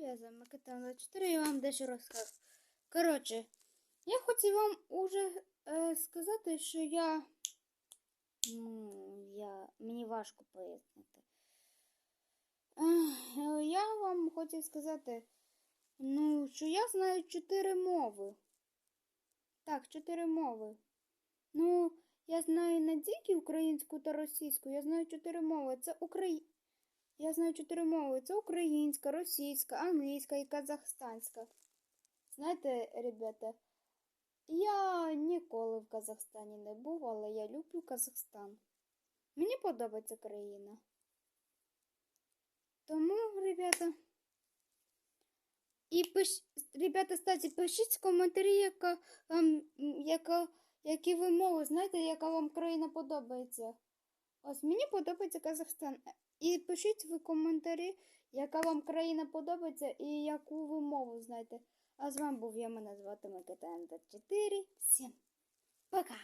Я за Микита 4 я вам дещо розкажу. Коротше, я хотів вам уже е, сказати, що я. Ну, я. Мені важко пояснити. Е, Я вам хотів сказати, ну, що я знаю чотири мови. Так, чотири мови. Ну, я знаю не тільки українську та російську, я знаю чотири мови. Це Украї... Я знаю чотири мови. Це українська, російська, англійська і казахстанська. Знаєте, ребята, я ніколи в Казахстані не був, але я люблю Казахстан. Мені подобається країна. Тому, ребята. І пиш... ребята, кстати, пишіть в коментарі, яка яка, які ви мови, знаєте, яка вам країна подобається. Ось мені подобається Казахстан. І пишіть в коментарі, яка вам країна подобається і яку ви мову знаєте. А з вами був я, мене звати Микита Ендер 4. Всім пока!